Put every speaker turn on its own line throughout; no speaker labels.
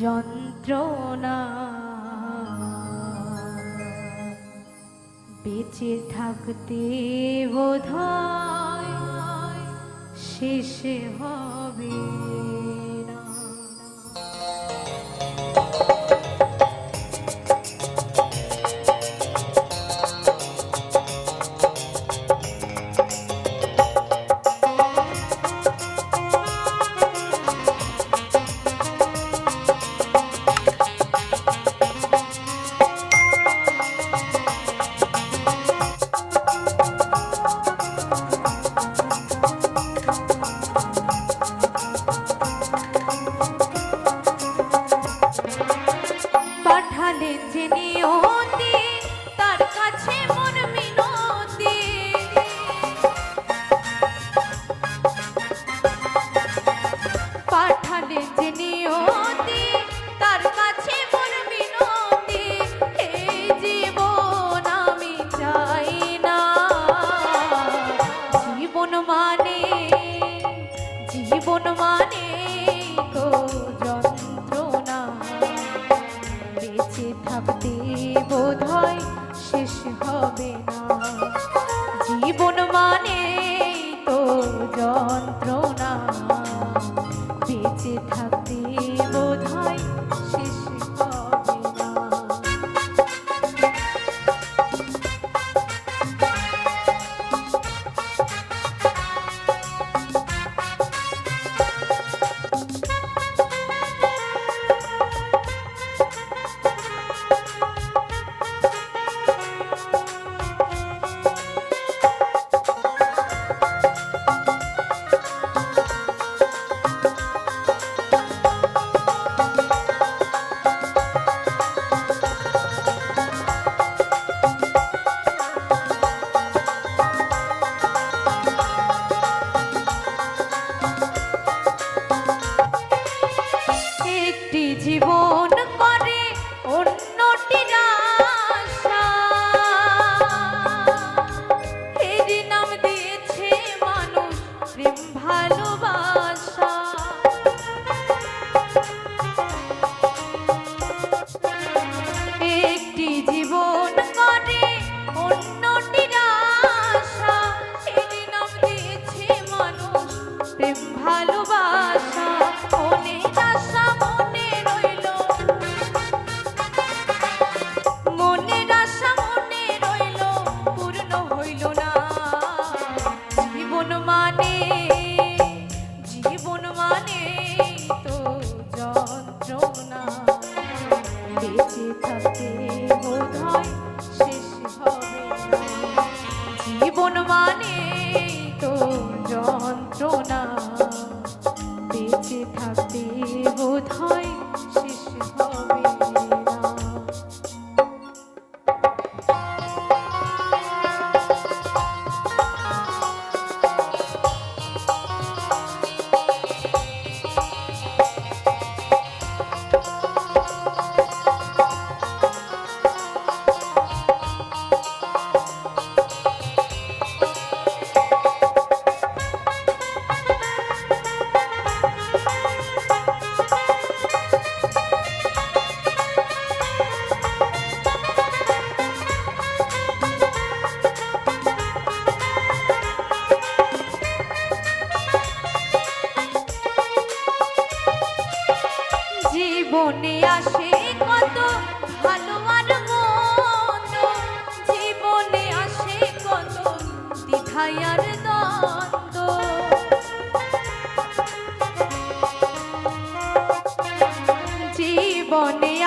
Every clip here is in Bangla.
যন্ত্রণা। বেঁচে থাকতে বোধ শেষে হয়। property.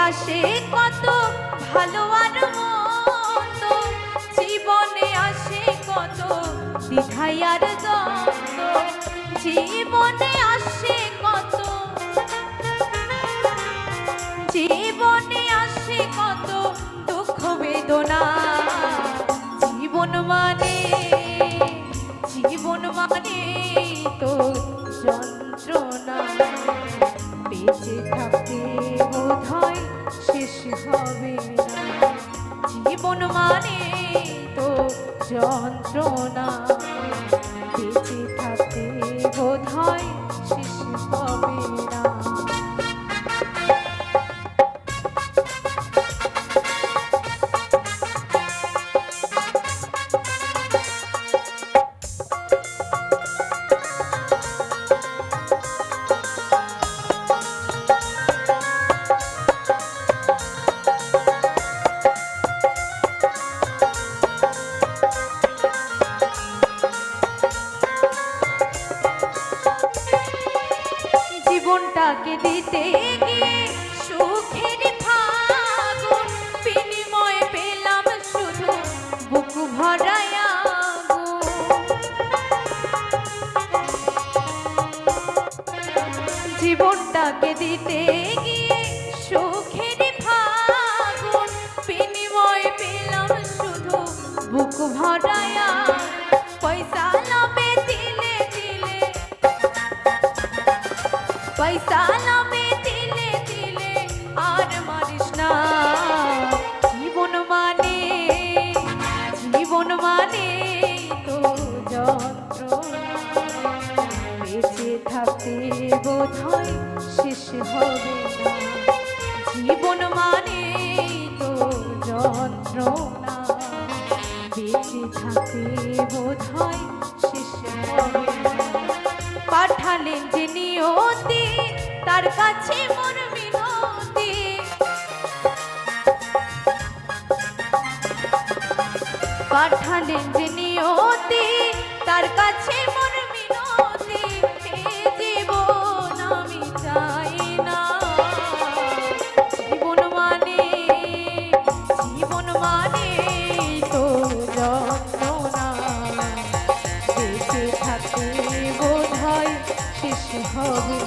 আসে কত ভালো আর মন্দ। জীবনে আসে কত দ্বিধাই আর দ্বন্দ্ব। জীবনে আসে কত জীবনে আসে কত দুঃখ বেদনা। জীবন মানে জীবন মানে তো যন্ত্রণা। হবে না জীবন মানে দিতে গিয়ে পেলাম শুধু। জীবনটাকে দিতে গিয়ে সুখের বিনিময়ে পেলাম শুধু বুক ভরায়া পয়সা নামে দিলে আর মারিস না জীবন মানে জীবন মানে তো যন্ত্রণা বেঁচে থাকতে বোধ হয় শেষ হবে জীবন মানে তো যন্ত্রণা বেঁচে থাকতে বোধ হয় শেষ হবে না পাঠালেন যে নিয়তি তার কাছে মন মিনতি। পাঠালেন যে তার কাছে মন মিনতি। আমি চাই না। জীবন মানে জীবন মানে তো যন্ত্রণা বেঁচে থাকতে হবে